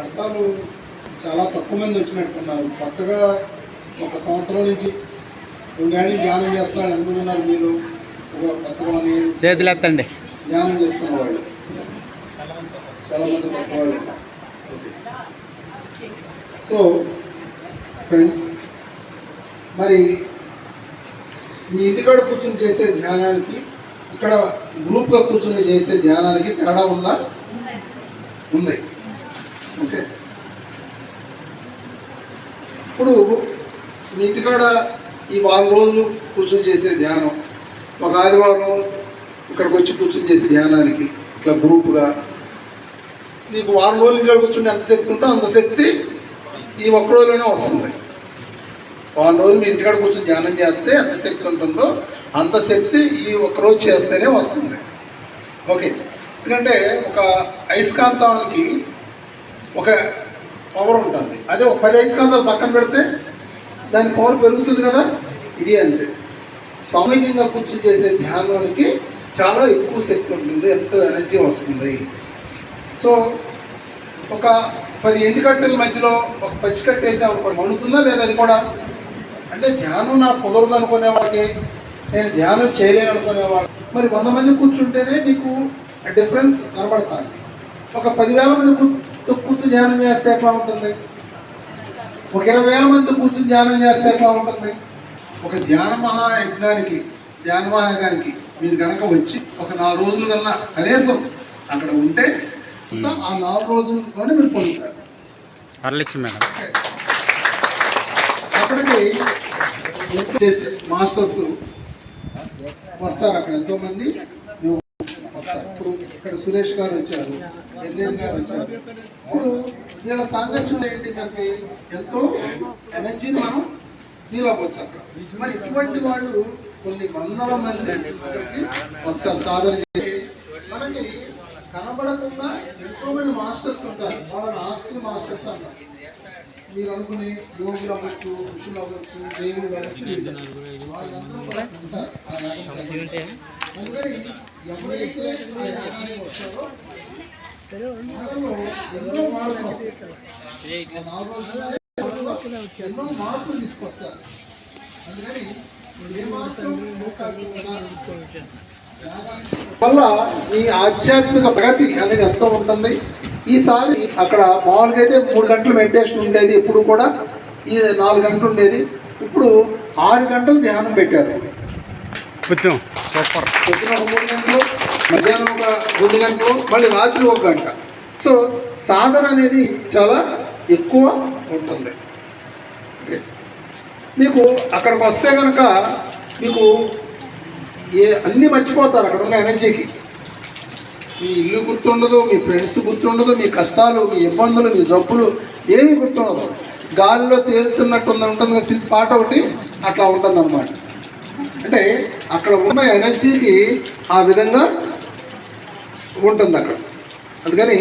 కడతాలు చాలా తక్కువ మంది వచ్చినట్టున్నారు. కొత్తగా ఒక సంవత్సరం నుంచి రెండేళ్ళు ధ్యానం చేస్తున్నారు ఎంతమంది ఉన్నారు మీరు? ఒక కొత్తగా అని చేతులు ఎత్తండి ధ్యానం చేస్తున్న వాళ్ళు. చాలా మంది కొత్త వాళ్ళు. సో ఫ్రెండ్స్ మరి మీ ఇంటికాడ కూర్చొని చేసే ధ్యానానికి ఇక్కడ గ్రూప్గా కూర్చొని చేసే ధ్యానానికి తేడా ఉందా? ఉంది. ఓకే. ఇప్పుడు మీ ఇంటికాడ ఈ వారం రోజులు కూర్చొని చేసే ధ్యానం ఒక ఆదివారం ఇక్కడికి వచ్చి కూర్చొని చేసే ధ్యానానికి ఇట్లా గ్రూప్గా నీకు వారం రోజులు ఇంట్లోకి కూర్చుని ఎంత శక్తి ఉంటే అంత శక్తి ఈ ఒక్క రోజులోనే వస్తుంది. వారం రోజులు మీ ఇంటికాడ కూర్చొని ధ్యానం చేస్తే ఎంత శక్తి ఉంటుందో అంత శక్తి ఈ ఒక్క రోజు చేస్తేనే వస్తుంది. ఓకే. ఎందుకంటే ఒక అయస్కాంతానికి ఒక పవర్ ఉంటుంది. అదే ఒక పది ఐస్కాంతాలు పక్కన పెడితే దాని పవర్ పెరుగుతుంది కదా? ఇది అంతే. సామూహికంగా కూర్చొని చేసే ధ్యానానికి చాలా ఎక్కువ శక్తి ఉంటుంది. ఎంత ఎనర్జీ వస్తుంది. సో ఒక పది ఎండుకట్టెల మధ్యలో ఒక పచ్చికట్ట వేసామనుకోండి మణుతుందా లేదా అది కూడా? అంటే ధ్యానం నాకు కుదరదు అనుకునే వాళ్ళకి నేను ధ్యానం చేయలేను అనుకునేవాడు మరి వంద మంది కూర్చుంటేనే నీకు డిఫరెన్స్ కనబడతాను ఒక పదివేల మంది కూర్చు కూర్చుని ధ్యానం చేస్తే ఎట్లా ఉంటుంది? ఒక ఇరవై వేల మంది కూర్చుని ధ్యానం చేస్తే ఎట్లా ఉంటుంది? ఒక ధ్యాన మహాయజ్ఞానికి ధ్యాన మహాయజ్ఞానికి మీరు కనుక వచ్చి ఒక నాలుగు రోజులు కన్నా కనీసం అక్కడ ఉంటే ఆ నాలుగు రోజుల్లోనే మీరు పొందుతారు. మేడం. అక్కడికి మాస్టర్స్ వస్తారు అక్కడ ఎంతో మంది వస్తారు ఇప్పుడు ఇక్కడ సురేష్ గారు వచ్చారు ఎన్ఎన్ గారు వచ్చారు. ఇప్పుడు వీళ్ళ సాంగత్యం ఏంటి మనకి? ఎంతో ఎనర్జీని మనం ఫీల్ అవ్వచ్చు అక్కడ మరి ఇటువంటి వాళ్ళు కొన్ని వందల మంది వస్తారు సాధన చేసి. మనకి కనబడకుండా ఎంతో మంది మాస్టర్స్ ఉంటారు. వాళ్ళని ఆస్తి మాస్టర్స్ అంటారు. మీరు అనుకునే యోగులు అవ్వచ్చు ఋషులు అవ్వచ్చు దేవుళ్ళు అవ్వచ్చు. ఎవరైతే ఆ యాగానికి వస్తారో ఎన్నో మార్పులు ఎన్నో మార్పులు తీసుకొస్తారు అందుకని వల్ల ఈ ఆధ్యాత్మిక ప్రగతి అనేది ఎంతో ఉంటుంది. ఈసారి అక్కడ మామూలుగా అయితే మూడు గంటలు మెడిటేషన్ ఉండేది ఇప్పుడు కూడా ఈ నాలుగు గంటలు ఉండేది. ఇప్పుడు ఆరు గంటలు ధ్యానం పెట్టారు. సూపర్. పొద్దున ఒక మూడు గంటలు మధ్యాహ్నం ఒక రెండు గంటలు మళ్ళీ రాత్రి ఒక గంట. సో సాధన అనేది చాలా ఎక్కువ ఉంటుంది. మీకు అక్కడికి వస్తే కనుక మీకు ఏ అన్నీ మర్చిపోతారు అక్కడ ఉన్న ఎనర్జీకి. మీ ఇల్లు గుర్తుండదు మీ ఫ్రెండ్స్ గుర్తుండదు మీ కష్టాలు మీ ఇబ్బందులు మీ జబ్బులు ఏమీ గుర్తుండదు. గాలిలో తేలుతున్నట్టు ఉంది ఉంటుంది కదా పాట ఒకటి అట్లా ఉంటుంది అన్నమాట అంటే అక్కడ ఉన్న ఎనర్జీకి ఆ విధంగా ఉంటుంది అక్కడ. అందుకని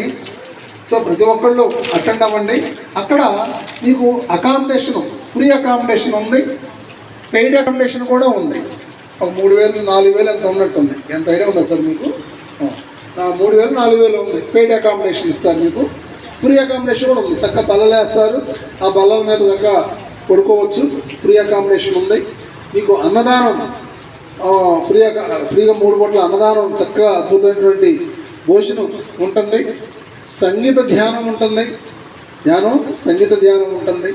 సో ప్రతి ఒక్కళ్ళు అటెండ్ అవ్వండి. అక్కడ మీకు అకామిడేషన్ ఫ్రీ అకామిడేషన్ ఉంది. పెయిడ్ అకామిడేషన్ కూడా ఉంది. ఒక మూడు వేలు నాలుగు వేలు ఎంత ఉన్నట్టుంది. ఎంత ఐడియా ఉందా సార్ మీకు? మూడు వేలు నాలుగు వేలు ఉంది. పెయిడ్ అకామిడేషన్ ఇస్తారు మీకు. ఫ్రీ అకామిడేషన్ కూడా ఉంది. చక్కగా బల్లలు వేస్తారు ఆ బల్లల మీద చక్కగా పడుకోవచ్చు. ఫ్రీ అకామిడేషన్ ఉంది. మీకు అన్నదానం ఆ, ఫ్రీ ఫ్రీగా మూడు పూట్ల అన్నదానం చక్కగా అద్భుతమైనటువంటి భోజనం ఉంటుంది. సంగీత ధ్యానం ఉంటుంది. ధ్యానం సంగీత ధ్యానం ఉంటుంది.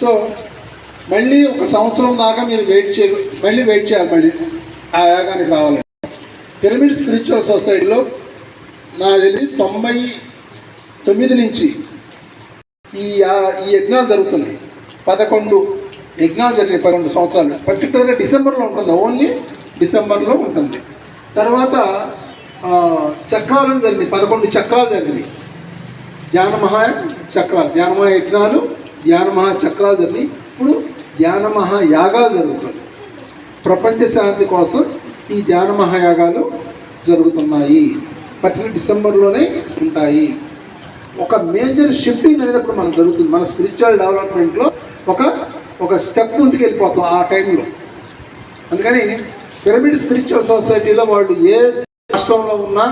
సో మళ్ళీ ఒక సంవత్సరం దాకా మీరు వెయిట్ చేయ మళ్ళీ వెయిట్ చేయాలి మళ్ళీ. ఆ యాగానికి రావాలంటే పిరమిడ్ స్పిరిచువల్ సొసైటీలో నా తెలిసి తొంభై తొమ్మిది నుంచి ఈ యా- ఈ యజ్ఞాలు జరుగుతున్నాయి. పదకొండు యజ్ఞాలు జరిగినాయి పదకొండు సంవత్సరాలు. పర్టికులర్గా డిసెంబర్లో ఉంటుంది ఓన్లీ డిసెంబర్లో ఉంటుంది. తర్వాత చక్రాలు జరిగినాయి పదకొండు చక్రాలు జరిగినాయి. ధ్యానమహా చక్రాలు ధ్యానమహా యజ్ఞాలు ధ్యానమహా చక్రాలు జరిగినాయి. ఇప్పుడు ధ్యానమహా యాగాలు జరుగుతుంది ప్రపంచ శాంతి కోసం ఈ ధ్యాన మహాయాగాలు జరుగుతున్నాయి. పర్టికులర్ డిసెంబర్లోనే ఉంటాయి. ఒక మేజర్ షిఫ్టింగ్ అనేది ఇప్పుడు మనకు జరుగుతుంది. మన స్పిరిచువల్ డెవలప్మెంట్లో ఒక ఒక స్టెప్ ముందుకు వెళ్ళిపోతాం ఆ టైంలో అందుకని పిరమిడ్ స్పిరిచువల్ సొసైటీలో వాళ్ళు ఏ రాష్ట్రంలో ఉన్నా